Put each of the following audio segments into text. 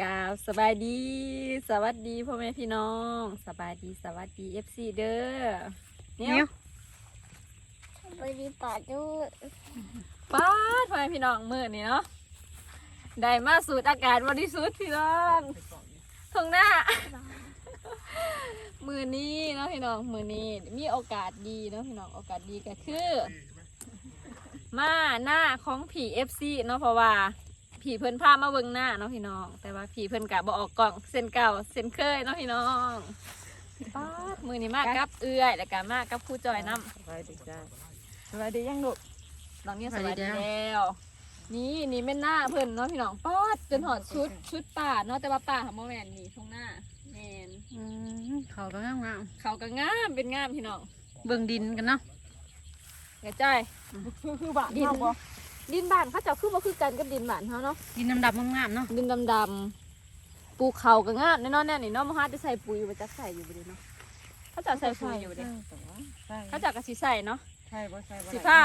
กราบสบายดี สวัสดีพ่อแม่พี่น้อง สบายดีสวัสดีเอฟซีเด้อเนี่นิ้ยวบริปาดูป้าดพ่อแม่พี่น้องมือนี่เนาะได้มาสูดอากาศบริสุทธิ์พี่น้องทงหน้า มือนี้เนาะพี่น้องมือนี้มีโอกาสดีเนาะพี่น้องโอกาสดีก็คือ มาหน้าของผีเอฟซีเนาะเพราะว่า ผีเพิ่นพามาเบิ่งหน้าเนาะพี่น้อง แต่ว่าผีเพิ่นกะบออกกล่องเส้นเก่าเส้นเคยเนาะพี่น้องป้าดมือนี้มากับเอื้อยแล้วก็มากับผู้จอยน้ำสบายดีจ้าสบายดียังลูกน้องเนี่ยสสวัวัสสดีดีแล้วแล้วนี่นี่เป็นหน้าเพิ่นเนาะพี่น้องป้าดจนหอดชุดชุดป่าเนาะแต่ว่าป่าของโมแมนนี่ทงหน้าแมนอืมเขาก็งามงามเขาก็งามเป็นงามพี่น้องๆเบิ่งดินกันเนาะเดี๋ยวจ้อยคือคือบ้านดิน ดินบ้านเขาเจะคือบ่คือกันกับดินบ้านเขาเนาะ ดินดำๆงามๆเนาะดินดำๆปลูกเขาก็งามแน่นอนแน่นี่เนาะมหาจะใส่ปุ๋ยบ่จักใส่อยู่บ่ดีเนาะเขาเจะใส่ปุ๋ยอยู่บ่ดีเขาเจะก็สิใส่เนาะ ใช่บ่ใช่บ่สิผ้า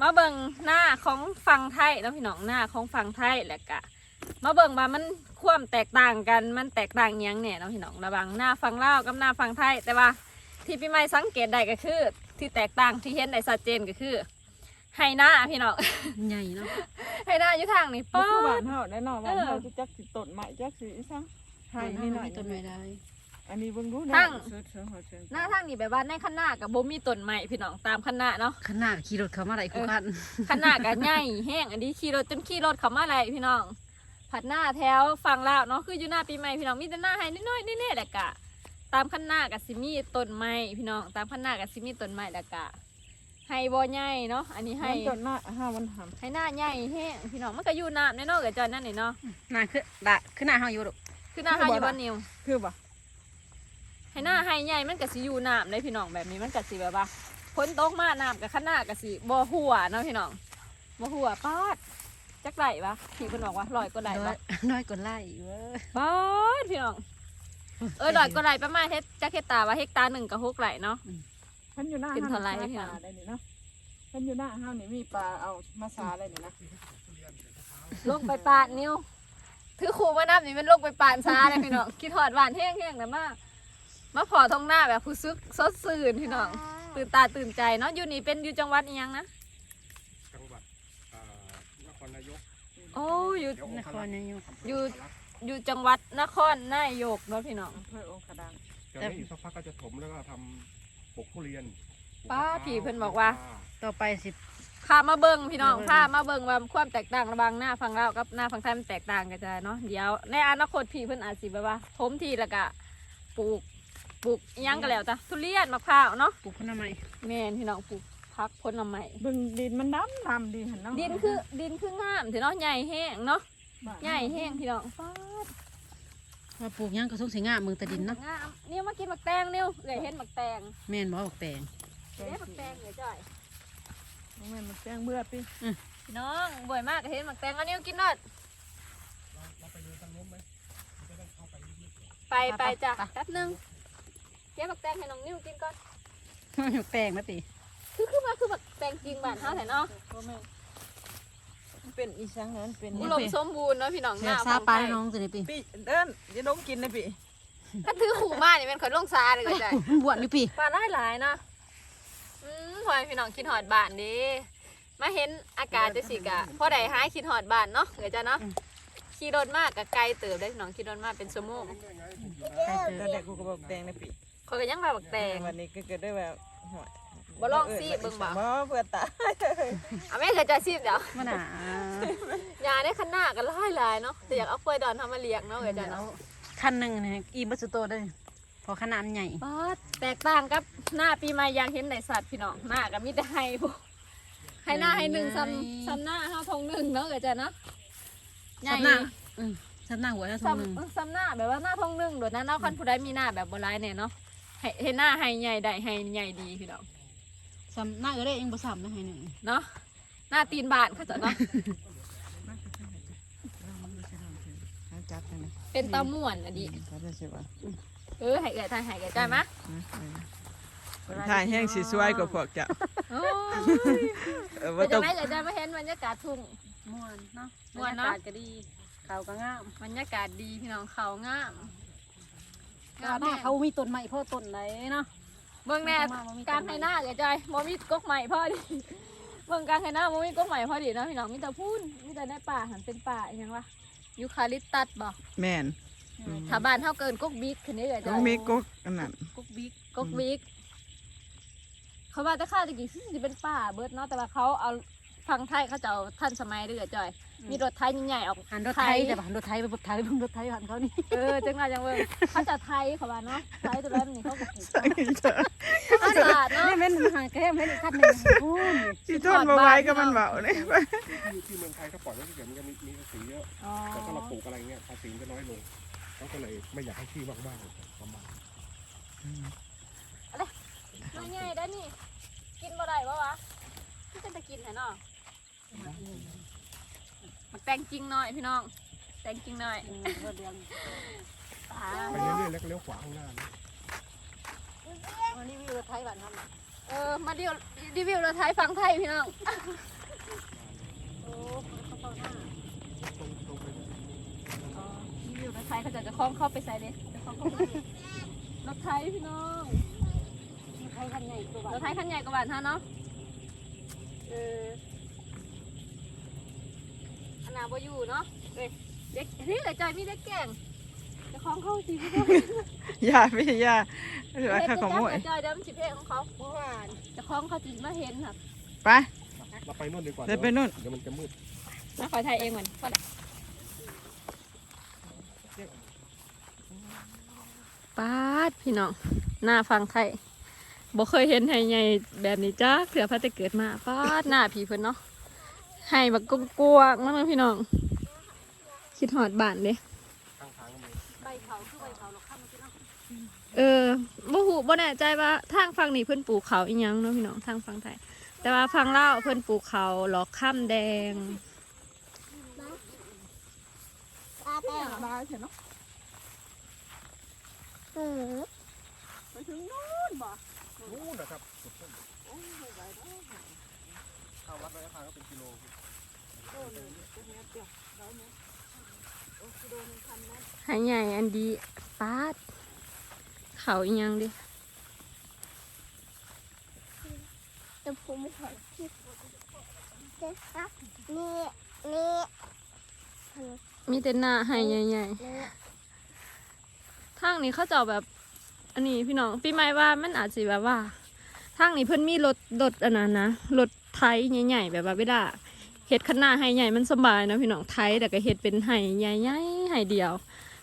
มาเบิ่งหน้าของฝั่งไทยเนาะพี่น้องหน้าของฝั่งไทยแหละกะมาเบิ่งว่ามันความแตกต่างกันมันแตกต่างอิหยังเนี่ยเนาะพี่น้องระหว่างหน้าฝั่งลาวกับหน้าฝั่งไทย แต่ว่าที่พี่ไม่สังเกตได้ก็คือ ที่แตกต่างที่เห็นได้ชัดเจนก็คือ ให้หน้าพี่น้องใหญ่เนาะให้หน้าอยู่ทางนี้บ่ป๊าคือบ้าดนเฮาแน่นอนบ้านเฮาจะจักสิต้นไม้จักสิอีสังให้นี่หน่อยต้นไม้ได้อันนี้เบิ่งดูนะตั้งเชิญเชิญเฮาเชิญหน้าทางนี้แบบว่าในข้างหน้ากับบ่มีต้นไม้พี่น้องตามข้างหน้าเนาะขนาดขี่รถเขามาได้คู่คันขนาดกันใหญ่แห้งอันนี้ขี่รถจนขี่รถเขามาอะไรพี่น้องผัดหน้าแถวฝั่งลาวเนาะคืออยู่หน้าปีใหม่พี่น้องมีแต่หน้าให้น้อยๆนี่ๆแหละกะตามขั้นหน้ากับซิมีต้นไม้พี่น้องตามขั้นหน้ากับซิมีต้นไม้แหละกะ ให้บ่ใหญ่เนาะ อันนี้ให้ให้ต้นหน้าห้าวันหำให้หน้าใหญ่แห้งพี่น้องมันก็อยู่น้ำแน่นอนกับจอยนั่นนี่เนาะน่าคือดะคือหน้าเฮาอยู่ลูกคือหน้าให้อยู่บ้านนิวคือบ่ให้หน้าให้ใหญ่มันก็สิอยู่น้ำเลยพี่น้องแบบนี้มันก็สิแบบว่าพ้นตกมาน้ำกับขั้นหน้าก็สิบ่หัวเนาะพี่น้องบ่หัวปาดจักไหลปะพี่เพิ่นบอกว่าลอยก็ได้น้อปะยน้อยกว่าไล่เว้ยบอสพี่น้องเออดอยก็ไรประมาณเฮ็ดจักเฮ็ดตาว่าเฮกตาร์หนึ่งกับหกไหลเนาะ เพิ่นอยู่หน้าเป็นเท่าไหร่ห้พี่ปน้ลาองได้นี่เนาะเพิ่นอยู่หน้าเฮานี่มีปลาเอามาสาได้นี่นะลงไปปาดนิ้วถือขู่มานับนี่มันลงไปปานช้าเลยพี่น้องคิดหอดหวานแห้งๆนะมามาพอทองหน้าแบบผู้ซึกสดสื่นพี่น้อง ตื่นตาตื่นใจเนาะอยู่นี่เป็นอยู่จังหวัดอีหยังนะ จังหวัดอ่านครนายกโอ้อยู่ เดี๋ยวนครนายก อยู่ อยู่จังหวัดนครนายกเนาะพี่น้อง อำเภอองค์ขดังเดี๋ยวนี้อีกสักพักก็จะถมแล้วก็ทำปลู กทุเรียนปลูกป้ามะพร้วผีเพิ่นบอกว่า ต่อไปสิพามาเบิ่งพี่น้องเบิ่งพามาเบิ่งว่าความแตกต่างระหว่างหน้าฝั่งลาวกับหน้าฝั่งไทยมันแตกต่างกันจ้ะเนาะเดี๋ยวในอนาคตพี่เพิ่นอาจสิแบบว่าทมทีแล้วก็ปลูกปลูกอิหยังก็แล้วจ้ะทุเรียนมะพร้าวเนาะปลูกผลไม้แม่นพี่น้องปลูกพักผลไม้เบิ่งดินมันดำดำดีหั่นเนาะดินคือดินคืองามเถอะเนาะใหญ่แห้งเนาะบ้านใหญ่แห้งพี่น้องฟาด ว่าปลูกหยังก็สงสิงามเมืองตะดินเนาะงามนี่มากินหมักแตงนิ้วเอ้ยเห็นหมักแตงแม่นบ่บอกแตงเด้หมักแตงเอ้ยจ้อยบ่แม่นมันแจ้งเบื่อติพี่น้องบ่อยมากก็เห็นหมักแตงเอานิ้วกินเนาะไปไปจ้ะแป๊บหนึงเก็บหมักแตงให้น้องนิ้วกินก่อนแตงมาติคือคือมาคือแบบแปลงจริงบ้านเฮาแท้เนาะบ่แม่นมัน เป็นอีสังนั้นเป็นอุดมสมบูรณ์เนาะพี่น้องหเสียน้าซาฝั่งปลาไทให้ยน้องสิได้ปีปีเดินจะดมกินนะปีถ้าถือขู่มานี่แม่นข่อยลงซาเลยก็ได้มันบวชอยู่ปีปลาได้หลายเนาะอืมพอยพี่น้องคิดฮอดบ้านเดิมาเห็นอากาศจังซี่กะพอได้หายคิดฮอดบ้านเนาะเดี๋ยวจ้ะเนาะขี่รถมากกะไกลเติบได้พี่น้องขี่รถมากเป็นชั่วโมงใครเจตออนแรกกูก็บอกแตงนะปี ข่อยก็ยังว่าบักแตงวันนี้ก็เกิดได้แบบหอยบ่ลองสิเบิ่งบ่บ่เพื่อตายอะแม่เคยจะซีบเดี๋ยวมันน่ะยาได้คันหน้ากันหลายหลายๆเนาะแต่อยากเอาเฟยดอนทำมาเลี้ยงเนาะเดี๋ยวจ้ะเนาะคันหนึงนี่อีบัสโตได้พอขนาดมันใหญ่ป๊าดแตกต่างกับหน้าปีใหม่อยากเห็นในสัตว์พี่น้องหน้าก็มีแต่ให้พวกให้หน้าให้หนึ่งซ้ำซ้ำหน้าเฮาทงหนึ่งเนาะเดี๋ยวจ้ะเนาะใหญ่ซับหน้าอืมซับหน้าหัวแล้วทงหนึงซ้ำซ้ำหน้าแบบว่าหน้าทงหนึ่งโดดนั้นเนาะคันผู้ใดมีหน้าแบบโบราณเนี่ยเนาะ ให้เห็นหน้าให้ใหญ่ได้ให้ใหญ่ดีพี่น้องซ้ำหน้าเออได้เองบ่ซ้ำนะให้หนึ่งเนาะหน้าตีนบานเขาจะเนาะจับนะเป็นตาม่วนอะดิจับได้ใช่ป่ะเออให้เกิดทายให้เกิดใจมะถ่ายแห้งสีสวยกว่าพวกเจ้าโอ้ยเออเป็ว่านต้จัองงไรเกิดใจมาเห็นบรรยากาศทุ่ง ม่วนเนาะม่วนเนาะ บรรยกศก็ดีเขาก็งามบรรยากาศดีพี่น้องเขางาม กาหน้าเขามีต้นไม้พ่อต้นไหนเนาะเบิ่งแน่มันก็มาบ่มีกลางให้หน้าเกิดใจบ่มีกกใหม่พอดีเบิ่งกลางให้หน้าบ่มีกกใหม่พอดีเนาะพี่น้องมีแต่พูนมีแต่ในป่าหันเป็นป่าอหยังวะยูคาลิปตัสบ่แม่นถ้าบ้านเฮาเกินกกบิ๊กคันนี้เกิดใจต้องมีกกอันนั้นกุ๊กบิ๊กกกบิ๊กเขาว่าแต่ข้าวตะกี้สิเป็นป่าเบิดเนาะแต่ว่าเขาเอาฟังไทยเขาจะเอาทันสมัยเด้อจอย มีรถไทยใหญ่ๆออกหันรถไทยแต่หันรถไทยไปไทยไปรถไทยหันเขานี่เออจังหวะจังเบิ่งเขาจะไทยเขาว่าเนาะไทยตัวนั้นนี่เขาก็ปลูกใช่จ้ะภาษาเนาะนี่เป็นหางแก้มเป็นขั้นหนึ่งพูนที่ทนมาไว้ก็มันเบาเนี่ยที่ที่เมืองไทยเขาปล่อยไว้เฉยๆมันจะมีมีภาษีเยอะอ๋อแต่ถ้าเราปลูกอะไรเงี้ยภาษีมันจะน้อยลงเขาก็เลยไม่อยากให้ที่ว่างๆประมาณน้อยใหญ่ได้อนี่กินบ่ได้ปะวะที่จะจะกินแท้เนาะ มันแต่งจริงหน่อยพี่น้อง แต่งจริงหน่อยตาไปเรื่อยๆแล้วก็เลี้ยวขวาข้างหน้านะวันนี้วิวรถไทยบ้านทำเออมารีวิวรีวิวเราไทยฟังไทยพี่น้องโอ้เขาเข้าหน้าตรงตรงไปอ๋อรีวิวเราไทยเขาจะจะคล้องเข้าไปใส่เลยจะคล้องเข้าไปรถไทยพี่น้องไทยคันใหญ่ตัวบ้านรถไทยคันใหญ่กว่าบ้านท่าเนาะเอออั นนาบอยู่เนาะเอ้ยเด็กนี่แต่ใจมีเด็กแก่งจะคล้องเข้าสิพี่น้องอย่าพี่อย่าเหลือข้าขโมยเฮ็ดจะจับกระจอยเดิมสิเพของเขาเมื่อวานจะคล้องเขาจิมาเห็นครับไปเราไปนู่นดีกว่าเดี๋ยวไปนู่นเดี๋ยวมันจะมืดมาขอถ่ายเองเหมือนก็ได้ป้าดพี่น้องหน้าฟังไทยบ่เคยเห็นไห้ใหญ่แบบนี้จ้าเผื่อพระจะเกิดมาป้าดหน้าผีเพิ่นเนาะ ไห้แบบกวางๆนั่นพี่น้อง คิดหอดบ้านเด้ข้างทางก็มีใบเขาคือใบเขาเราข้ามมาที่นั่นเออบ่ฮู้บ่แน่ใจว่าทางฝั่งนี้เพิ่นปลูกเขาอีหยังเนาะพี่น้องทางฝั่งไทย แต่ว่าฝั่งลาวเพิ่นปลูกเขาหลอกข้ามแดงตาแป้งได้ใช่เนาะเออไปถึงนู่นบ่นู่นนะครับสุดต้นเข้าวัดระยะทางก็เป็นกิโล หายใหญ่อันดีปาด เขาอีหยังดิแต่ผมขอคิดนะครับนี่นี่มีแต่หน้าหายใหญ่นี่ๆทางนี้เขาเจาะแบบ อันนี้พี่น้องปีใหม่ว่ามันอาจสิแบบว่าทางนี้เพิ่นมีรถรถอันนั้นนะรถไถใหญ่ๆแบบว่าเวลา เฮ็ดขนาดหายใหญ่มันสบายนะพี่น้องไถแต่ก็เฮ็ดเป็นหายใหญ่ๆหายเดียว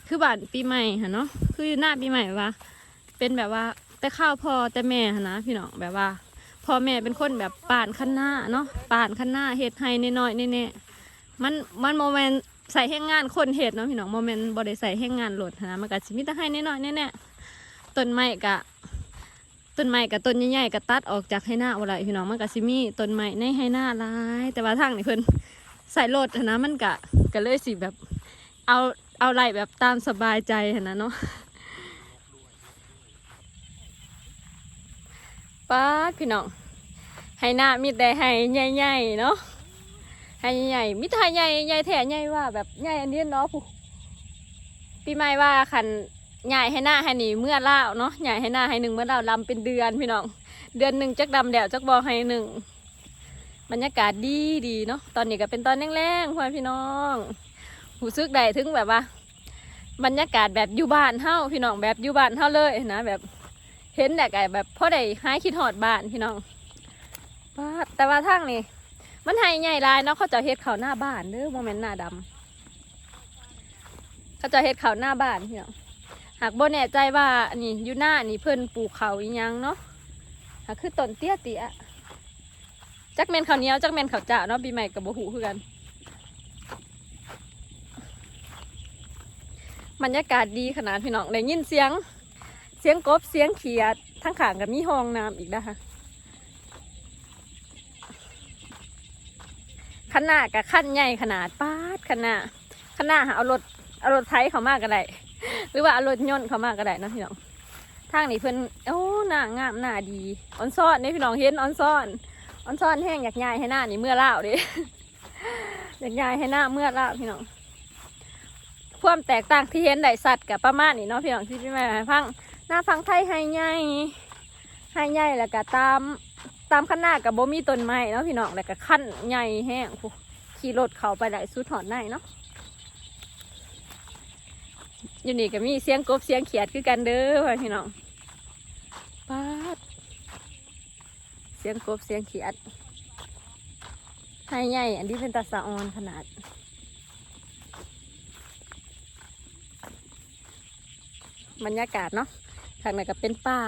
คือบ้านปีใหม่ค่ะเนาะคือหน้าปีใหม่ว่าเป็นแบบว่าแต่ข้าวพอแต่แม่นะพี่น้องแบบว่าพ่อแม่เป็นคนแบบป่านขันหน้าเนาะป่านขันหน้าเฮ็ดให้น้อยๆแน่ๆมันมันโมเมนใส่แห้งงานคนเฮ็ดเนาะพี่น้องโมเมนบ่ได้ใส่แห้งงานหลดนะมันก็สิมีแต่ให้น้อยๆแน่ๆต้นไม้กะ ต้นไม้กับต้นใหญ่ๆก็ตัดออกจากให้หน้าอะไรพี่น้องมันก็สิมีต้นไม้ในให้หน้าหลาย แต่ว่าทางนี่เพิ่นใส่โหลดนะมันก็ก็เลยสิแบบเอาเอาไรแบบตามสบายใจนะเนาะป้าพี่น้องให้หน้ามีแต่ให้ใหญ่ๆเนาะให้ใหญ่ๆมิตรใหญ่ใหญ่แท้ใหญ่ว่าแบบใหญ่อันนี้เนาะผู้ปีใหม่ว่าขัน ใหญ่ให้หน้าให้หนีเมื่อเล่าวเนาะใหญ่ให้หน้าให้หนึ่งเมื่อเล่าวลำเป็นเดือนพี่น้อง เดือนหนึ่งจักดำแดดจักบอให้หนึ่งบรรยากาศดีดีเนาะตอนนี้ก็เป็นตอนแรงๆพ่อพี่น้องหูซึกใดถึงแบบว่า บรรยากาศแบบอยู่บ้านเฮาพี่น้องแบบอยู่บ้านเฮาเลยนะแบบเห็นแต่ไก่แบบพ่อได้หายคิดหอดบ้านพี่น้องแต่ว่าทางนี่มันให้ใหญ่ลายเนาะเขาจะเฮ็ดเขาหน้าบ้านเด้อโมเมนต์หน้าดำเขาจะเฮ็ดเขาหน้าบ้านพี่น้อง หากบ่แน่ใจว่าอันนี้อยู่หน้านี่เพิ่นปลูกเขาอีหยังเนาะหากคือต้นเตี้ยเตี้ยจักเมนข้าวเหนียวจักเมนข้าวจ้าเนาะปีใหม่กับบ่หูคือกันบรรยากาศดีขนาดพี่น้องได้ยินเสียง เสียงกบเสียงเขียดทั้งขางกับมีห้องน้ำอีกนะคะขนาดกับขั้นใหญ่ขนาดป้าดขนาดขนาดเอารถเอารถไถเขามากก็ได้ หรือว่าเอารถยนต์เขามากก็ได้นะพี่น้องทางนี้เพิ่นโอ้หน้างามหน้าดีออนซ่อนนี่พี่น้องเห็นออนซ่อนออนซ่อนแห้งอยากย้ายให้หน้านี่เมื่อเล่าวดิอยากย้ายให้หน้าเมื่อเล่าวพี่น้องความแตกต่างที่เห็นได้สัตว์กับประมาณนี้เนาะพี่น้องที่พี่แม่ให้ฟังหน้าฟังไทยให้ใหญ่ให้ใหญ่แล้วก็ตามตามข้างหน้ากับบ่มีต้นไม้เนาะพี่น้องแล้วก็ขั้นใหญ่แห้งขี่รถเขาไปได้สุดหอดในเนาะ อยู่นี่ก็มีเสียงกบเสียงเขียดคือกันเด้อพี่น้องป๊าดเสียงกบเสียงเขียดให้ใหญ่อันนี้เป็นตาสะออนขนาด บรรยากาศเนาะทางไหนก็เป็นป่า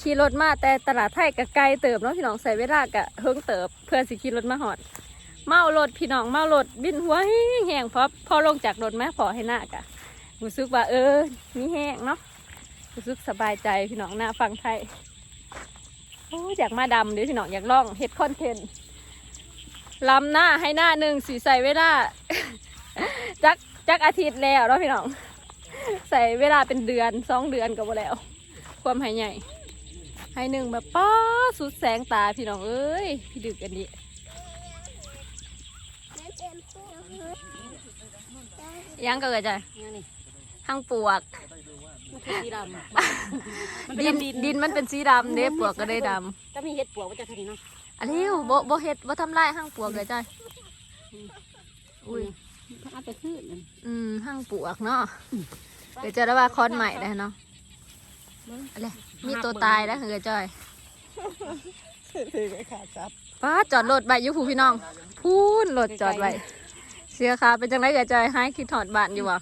ขี่รถมาแต่ตลาดไทยก็ไกลเติบเนาะพี่น้องใส่เวลากะเฮิงเติบ เพื่อสิขี่รถมาหอด เมารถพี่น้องเมารถบินหัวแห้งเพราะพอลงจากรถแม่พอให้หน้ากะรู้สึกว่าเออมีแห้งเนาะรู้สึกสบายใจพี่น้องหน้าฟังไทยโอ้ยอยากมาดำเดี๋ยวพี่น้องอยากลองเฮ็ดคอนเทนต์ลำหน้าให้หน้าหนึ่งสีใส่เวลาจักจักอาทิตย์แล้วเนาะพี่น้อง ใส่เวลาเป็นเดือนสองเดือนก็บ่แล้ว ความหายใหญ่ให้หนึ่งแบบป้าสุดแสงตาพี่น้องเอ้ยพี่ดึกกันดิ แม่เป็นผู้ ยังก็เกิดใจยังนี่ห้างปวกมันคือสีดำมันเป็นดินดินดินมันเป็นสีดำเด้ปวกก็ได้ดจะมีเห็ดปวกว่าจะทำนี่เนาะำอันนี้โบโบเฮ็ดโบทำลายห้างปวกเลยจ้อยอุ้ยอาจจะขึ้นอืมห้างปวกเนาะเดี๋ยวจะได้ว่าคอนใหม่ได้เนาะอะไรมีตัวตายแล้วเกิดจ้อยถือไว้ขาจับป้าจอดรถใบอยูผูพี่น้องพูนรถจอดไว้ เสียค่าเป็นจังไรเกิดจ้อยให้คิดถอดบ้านอยู่วะ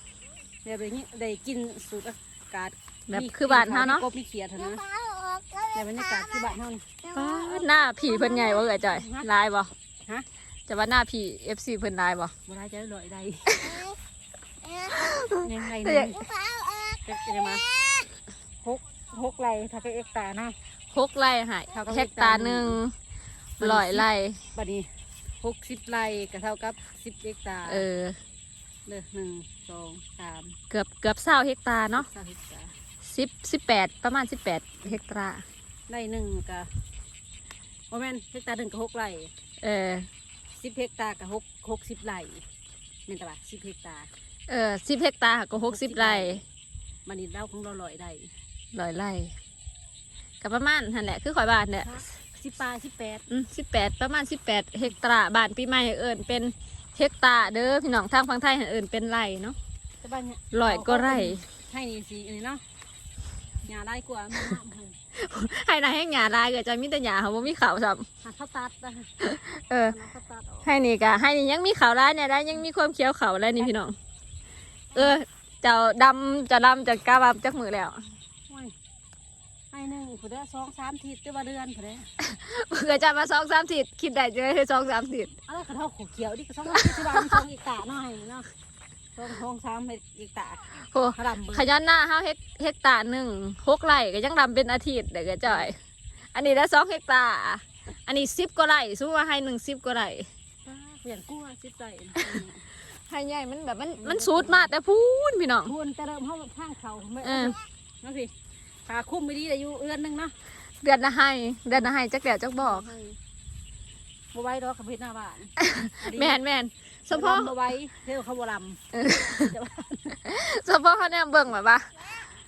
เดี๋ยวไปนี้ได้กินสูตรอากาศแบบคือบ้านเฮาเนาะกบมีเขียดเท่านั้นฟ้าออกก็แต่บรรยากาศคือบ้านเฮานี่ป้าหน้าผีเพิ่นใหญ่บ่เกิดจ้อยลายบ่ฮะจะว่าหน้าผีเอฟซีเพิ่นลายบ่บ่ได้จะลอยได้เอ๊ะยังไงแต่นี่อยากฟ้าออกจะจะมาหกหกไรถ้าเป็นเอกตาเนาะหกไร่ใหายเท่ากับเฮกตาร์หนึ่งร้อยไร่บัดนี้ หกสิบไรก็เท่ากับสิบเอกตาเออเลยหนึ่งสองสามเกือบเกือบเศร้าเฮกตาร์เนาะสามเอกตาสิบสิบแปดประมาณสิบแปดเฮกตาร์ไรหนึ่งก็โมเมนเฮกตาร์หนึ่งก็หกไรเออสิบเฮกตาร์ก็หกหกสิบไรเมนตลาดสิบเฮกตาร์เออสิบเฮกตาร์ก็หกสิบไร่มันนี่เล่าของเราลอยได้ร้อยไร่ก็ประมาณนั่นแหละคือข่อยบ้านเนี่ย สิบปลาสิบแปดสิบแปดประมาณสิบแปดเฮกตาร์บ้านปีใหม่เอิญเป็นเฮกตาร์เด้อพี่น้องทางฝั่งไทยเอิญเป็นไร่เนาะแต่บ้านเนี่ยร้อยก็ไร่ให้นี่สิอันนี้เนาะหญ้าได้กว่ามันน้ำให้ให้นายให้หยาลายเกิดจะมีแต่หยาเขาบ่มีเขาวซ้หาข้าวตัดนะำเออหาข้าวตัดออกให้นี่กะให้นี่ยังมีเขาวร้ายเนี่ยได้ยังมีความเคี้ยวเขาวแล้วนี่พี่น้อง เออเจ้าดำจะดำจะกล้าบำจักมือแล้วโอ้ย ให้หนึ่งผู้เด้อสองสามทิศเด้อว่าเดือนผู้เด้อเกิดจะมาสองสามสิคิดได้จะให้สองสามสิอะไรกระเท่าขวเขียวดิกระสองทิศที่บ้านมีสองอีกตาหน่อยเนาะสองสองสามอีกตาโอ้ขาวดำเบิ่งขยันหน้าห้าเฮกเฮกตาร์หนึ่งหกไร่ก็ยังดำเป็นอาทิตย์เด็กก็จ่อย อันนี้ได้สองเฮกตาร์อันนี้สิบกว่าไร่สู้ว่าให้หนึ่งสิบกว่าไร่ป้าเปลี่ยนกู้สิบใจให้ใหญ่มันแบบมันมันสูดมากแต่พูนพี่น้องพูนแต่เริ่มห้องข้างเขาไม่เออนั่น สิขาคุ้มไม่ดีแต่อยู่เอื้อนหนึงเนาะเดือนละให้เดือนละให้จักเดียวจักบอกบไหว้ดอกขับเพชรหน้าบ้านแมนแมนเฉพาะบไหว้เที่ยวเขาบลเออเฉพาะเขาเนี่ยเบิ่งแบบว่า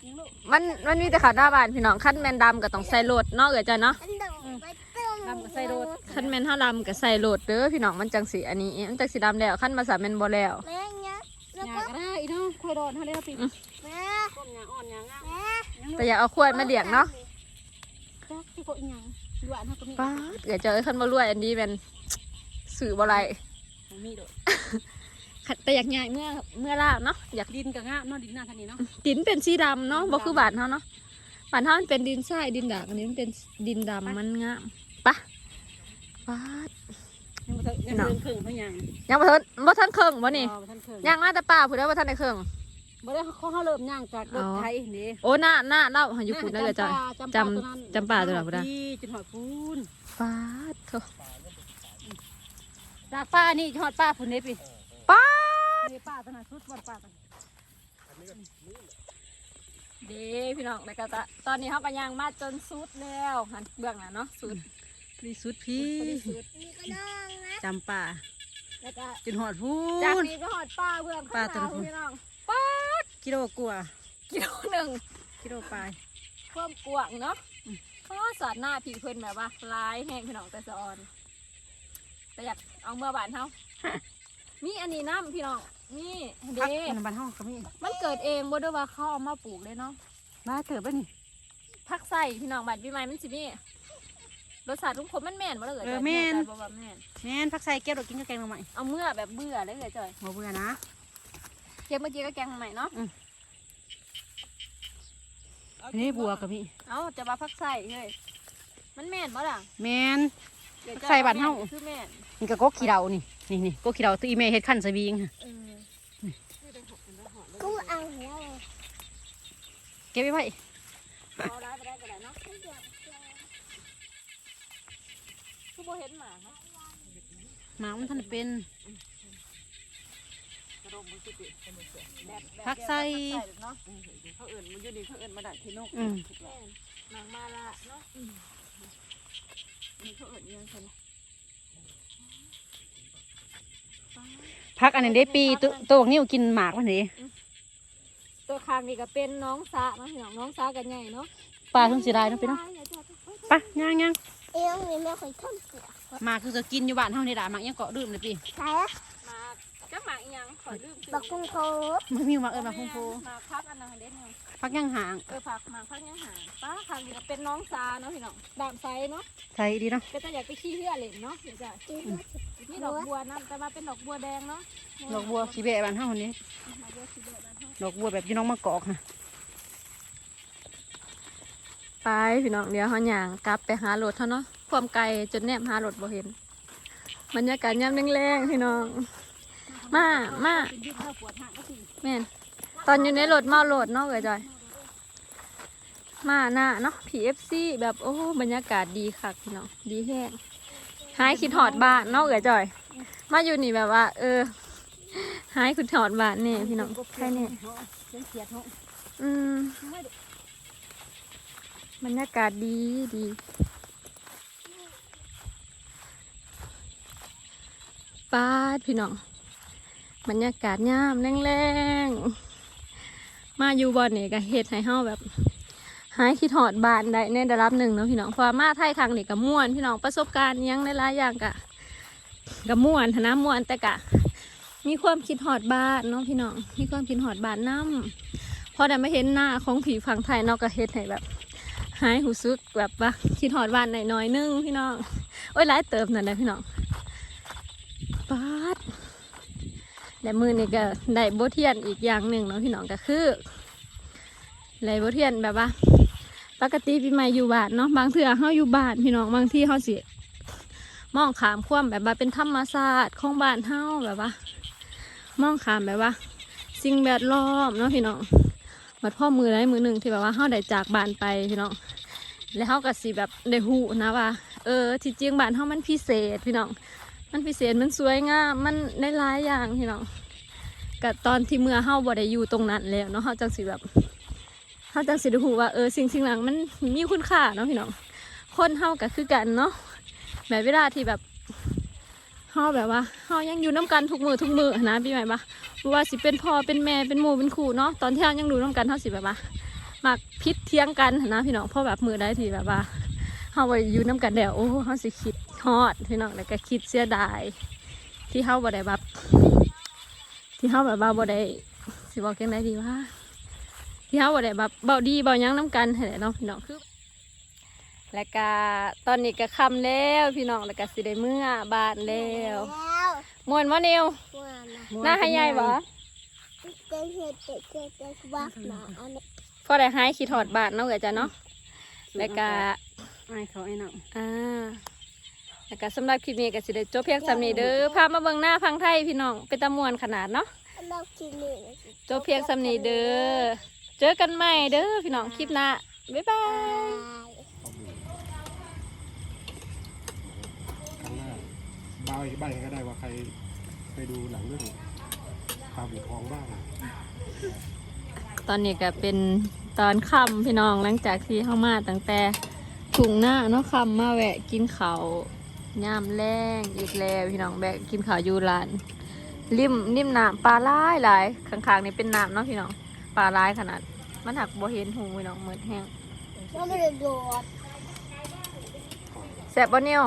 ำมันมันมีแต่ขาหน้าบ้านพี่น้องขั้นแมนดำก็ต้องใส่โหลดเนาะเอ๋ยจ้ะเนาะอันดงไปตึ้งดำกับใส่โดดขั้นแมนเท่าดำก็ใส่โหลดเด้อพี่น้องมันจังสีอันนี้มันจังสีดำแล้วขั้นมาสามแมนบ่แล้วแม่เนี่ยแล้วหก็ยาก็ได้เนาะค่อยโดดเท่าเดียวปีแม่ก้มหยาอ่อนหยางาม แม่แต่อยากเอาขวดมาเลี้ยงเนาะจักที่โกอีหยังหวานเท่าก็มีป้าดเอ๋ยจ้ะเอ้ยขั้นบ่รวยอันนี้เป็นสื่อบ่ไรมีโดดแต่อยากใหญ่เมื่อเมื่อลาบเนาะอยากดินกับงามเนาะดินหน้าท่านนี้เนาะดินเป็นสีดำเนาะบ่คือบ้านเฮาเนาะบ้านเฮามันเป็นดินทรายดินดากอันนี้มันเป็นดินดำมันงามปะป้าด ยังบ่ทันยังเดินครึ่งเท่าหยังยังบ่ทันบ่ทันเครื่องบ่นี่บ่ทันครึ่งยังมาแต่ป่าผู้ใดบ่ทันได้เครื่อง บ่ได้เขาเขาเริ่มย่างจากรถไทยนี่โอ้หน้าหน้าเล่าหาอยู่ปุ่นได้เลยจ้ะจำจำจำป่าตัวไหนบ่ได้จนหอดพูนป้าดโถจากป้านี่หอดป้าพุ่นนี่ปีป้าดนี่ป้าตัวนั้นสุดบนป้าตัวนั้นเด้พี่น้องแล้วก็ตะตอนนี้เขาก็ย่างมาจนสุดแล้วหันเบื้องหน้าเนาะสุดดีสุดพี่พอดีสุดมีกระดองนะจำป่าแล้วก็จนหอดพูจากนนี้ก็หอดป้าเพื่อนป้าข้าวตัวละพี่น้อง กิโลกลัวากิโลหนึ่งกิโลปลาย เพิ่มกวางเนาะก็สอดหน้าพี่เพิ่นแบบว่าลายแห้งพี่น้องแต่สะออน แต่อยากเอาเมื่อบานเฮา มีอันนี้น้ำพี่น้องนี่พักเด้ในบ้านห้องก็มีมันเกิดเองบ่ได้ว่าเขาเอามาปลูกเลยเนาะบ้าเถิดป่ะนี่ผักใส่พี่น้องบัดปีใหม่มันสิมีรสชาติทุกคนมันแม่นบ่เลยเออแม่น บ่ว่าแม่นแม่นพักใส่เก็บเรากินกับแกงหน่อไม้เอาเมื่อแบบเบื่อเลยเลยจ้อยบ่เบื่อนะ เก็บเมื่อกี้ก็แกงใหม่เนาะอันนี้บัวก็มีเอาจะมาผักใส่เฮ้ยมันแม่นบ่ล่ะแม่นดี๋ยวจะใส่บัดเฮาคือแม่นนี่ก็กกขี้เรานี่นี่นี่กกขี้เราตัวอีเมเฮ็ดขั้นสวิงค่ะเออกูเอาแล้วเก็บไว้ไว้เอาได้ไปได้ก็ได้เนาะคือบ่เห็นหมาเนาะหมามันทันได้เป็น แบบผักใส่ผักเนาะเขาเอื่นมันอยู่ดีเขาเอื่นมาดัดที่นกอืมแม่นหนังมาละเนาะอืมนี่เขาเอิ้นอิหยังซั่นพักอันนั้นได้ปีตัวตัวบักนิ้วกินหมากมันเด้ตัวคางนี่ก็เป็นน้องสาเนาะพี่น้องน้องสากันใหญ่เนาะปลาทุ่งสีได้เนาะพี่เนาะไปย่างย่างเอ็งนี่ไม่เคยทำเสือหมากคือจะกินอยู่บ้านเฮานี่ล่ะหมากยังเกาะดื่มเลยปีใช่หมาก จักหมากอีหยังขอลืมชื่อบักกุ้งโคมันมีหมากเอิ้นหมากพงโพหมากพักอันนั้นเด็ดเนี่ยพักย่างห่างเออผักหมากพักยังหางป้าคางนี่ก็เป็นน้องสาเนาะพี่น้องดามไซเนาะใส่ดีเนาะก็จะอยากไปขี้เหือเล่นเนาะเดี๋ยวจะกินมีดอกบัวนํแต่ว่าเป็นดอกบัวแดงเนาะดอกบัวขี้แบะบ้านเฮานี่ดอกบัวสีแดงบ้านเฮาดอกบัวแบบอยู่น้องมะกอกค่ะไปพี่น้องเดี๋ยวเขาหย่างกลับไปหารถเท่าเนาะความไกลจนแนมหารถบ่เห็นบรรยากาศยามแรงๆพี่น้อง มามาแม่นตอนอยู่ในรถเมารถเนาะเอ๋ยจอย มาหน้าเนาะ PFC แบบโอ้บรรยากาศดีคักพี่น้องดีแห้งหายคิดถอดบ้านเนาะเอ๋ยจอย มาอยู่นี่แบบว่า เออหายคิดถอดบ้านเนี่ยพี่น้องใช่เนี่ยอืมบรรยากาศดีดีป้าดพี่น้อง บรรยากาศยามแรงๆ มาอยู่บอนนี่ก็เฮ็ดให้เฮาแบบ หายคิดหอดบานได้ในระดับหนึ่งเนาะพี่น้องเพราะว่ามาไทยครั้งนี้ก็ม่วนพี่น้องประสบการณ์ยังหลายๆอย่างกะก็ม่วนหั้นะม่วนแต่กะ มีความคิดหอดบานเนาะพี่น้องมีความคิดหอดบานน้ำพอได้มาเห็นหน้าของผีฝั่งไทยเนอกก็เฮ็ดให้แบบหายหูซึกแบบว่าคิดหอดบ้านหน่อยๆนึงพี่น้องโอ้ยหลายเติบนั่นแหละพี่น้องปาด และมือนี่ก็ได้บทเรียนอีกอย่างหนึ่งเนาะพี่น้องก็คือได้บทเรียนแบบว่า ปกติปีใหม่อยู่บ้านเนาะบางเทื่อเฮาอยู่บ้านพี่น้องบางที่เฮาสิมองขามความแบบว่าเป็นธรรมศาสตร์ของบ้านเฮาแบบว่า มองขามแบบว่า สิ่งแวดล้อมเนาะพี่น้องบัดพ่อมือได้มือหนึ่งที่แบบว่าเฮาได้จากบ้านไปพี่น้องแล้วเฮาก็สิแบบได้หูนะว่า เออที่จริงบ้านเฮามันพิเศษพี่น้อง มันพิเศษมันสวยงามมันได้หลายอย่างพี่น้องกับตอนที่เมื่อเฮาบ่ได้อยู่ตรงนั้นแล้วเนาะเฮาจังสิแบบเฮาจังสิได้หูว่าเออสิ่งสิ่งนั้นมันมีคุณค่าเนาะพี่น้องคนเฮาก็คือกันเนาะแบบเวลาที่แบบเฮาแบบว่าเฮายังอยู่น้กันทุกมือทุกมือนะพี่ใหม่ปะว่าสิเป็นพ่อเป็นแม่เป็นหมู่เป็นครูเนาะตอนที่เรายังดูน้ำกันเท่าสิแบบว่ามักพิษเทียงกันนะพี่น้องเพราะแบบมือได้ที่แบบว่าเฮาไปอยู่น้ำกันแล้วโอ้เฮาสิคิด ฮอดพี่น้องแล้วก็คิดเสียดาย ที่เฮาบ่ได้แบบที่เฮาแบบว่าบ่ได้สิบอกยังไงดีว่า ที่เฮาบ่ได้แบบเบาดีเบาหยังน้ำกันให้เนาะพี่น้องคือแล้วก็ตอนนี้ก็ค่ำแล้วพี่น้องแล้วก็สิได้เมื่อบ้านแล้วแล้วม่วนบ่นิวว่านะหน้าให้ยายบ่เจ๊เฮ็ดเจ๊เจ๊เจ๊ว่ามาอันนี้พอได้หายขีดถอดบาทเนาะเอ๋ยจ้ะเนาะแล้วก็ไอ้เขาไอ้น้องอ่า แล้วก็สำหรับคลิปนี้ก็สิได้จบเพียงสำนี้เด้อพามาเบิ่งหน้าพังไทยพี่น้องเป็นตะมวนขนาดเนาะเรากินนี่จบเพียงสำนี้เด้อเจอกันใหม่เด้อพี่น้องคลิปหน้าบ๊ายบายครั้งหน้าบ้านบ้านก็ได้ว่าใครไปดูหนังเรื่องตาบุทองบ้างตอนนี้ก็เป็นตอนค่ำพี่น้องหลังจากที่เข้ามาตั้งแต่ถุงหน้าเนาะค่ำมาแวะกินเขาว ย่ามแรงอีกแล้วพี่น้องแบกกินข้าวอยู่ร้านริมริมน้ำปลาหลายหลายข้างๆนี่เป็นน้ำเนาะพี่น้องปลาหลายขนาด มันหักบ่เห็นหูพี่น้องเหมือนแห้งแล้วไม่ได้โดดแซ่บบ่เนี่ยว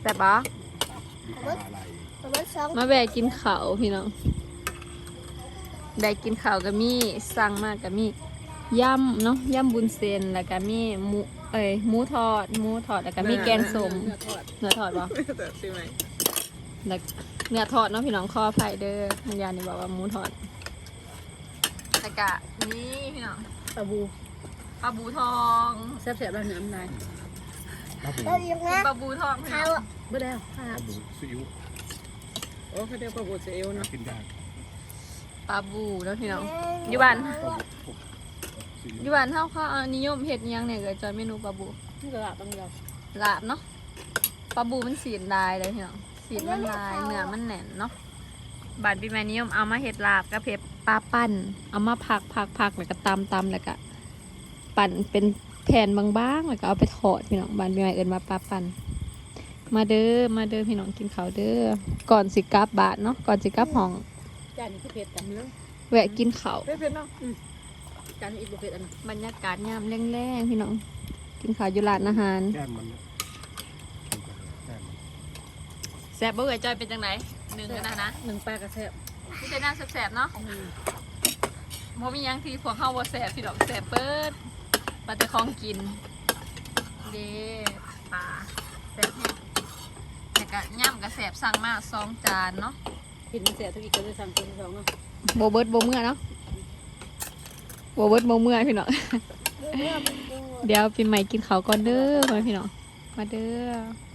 แซ่บปะมีปลาอะไรแต่มันสองมาแบกกินข้าวพี่น้องแบกกินข้าวก็มีสั่งมากก็มีย่ำเนาะย่ำบุญเซนแล้วก็มีหมู เอ้ยหมูทอดหมูทอดแล้วก็มีแกงส้มเนื้อทอดเนื้อทอดปะแต่ใช่ไหมแล้วเนื้อทอดเนาะพี่น้องข้อไผ่เด้อมันยานี่บอกว่าหมูทอดแล้วก็นี่พี่น้องปลาบูปลาบูทองแซ่บๆแล้วน้ำลายปลาบูแล้วยังไงปลาบูทองพี่เขาน้องบ่ได้ปลาบูซีอิ๊วโอ้เขาเรียกว่าโบเซลหาเนาะกินยากปลาบูเนาะพี่น้องอยู่บ้านปลาบูซี อิ๊วอยู่บ้านเฮาเขาเอานิยมเฮ็ดอิหยังเนี่ยก็จอยเมนูปลาบูนี่ก็ละบางอย่างลาบเนาะปลาบูมันสีนลายเลยพี่น้องสีนมันลายเนื้อมันแน่นเนาะบาดปีใหม่นิยมเอามาเฮ็ดลาบกับเพ็บปลาปั้นเอามาพักพักพักแล้วก็ตำตำแล้วก็ปั่นเป็นแผ่นบางๆแล้วก็เอาไปทอดพี่น้องบานปีใหม่เอิ้นมาปลาปั้นมาเด้อมาเด้อพี่น้องกินข้าวเด้อก่อนสิกลับบาทเนาะก่อนสิกลับห้องจานนี้คือเผ็ดแต่เนื้อแวะกินข้าว เผ็ดๆเนาะ จานนี้อีกบ่เผ็ดอันนั้นบรรยากาศยามแรงๆพี่น้อง กินข้าวอยู่ร้านอาหาร แก้มมันเนี่ยแก้มมันแซ่บบ่เอ่ยจอยเป็นจังไดหนึ่งกันนะนะหนึ่งปลากระแซ่บมีแต่น้ำแซ่บๆเนาะอืมบ่มีหยังที่พวกเฮาบ่แซ่บพี่ดอกแซ่บเปิดปลาแต่ของกินเด้ปลาแซ่บแฮะแล้วก็ย่ำก็แซ่บสั่งมาสองจานเนาะกินมันแซ่บทุกอีกก็จะสั่งเป็นสองเนาะบ่เบิดบ่เมื่อเนาะ บ่เบิดบ่เมื่อพี่น้องดูเมื่อมันดูเดี๋ยวปีใหม่กินข้าวก่อนเด้อมาพี่น้องมาเด้อ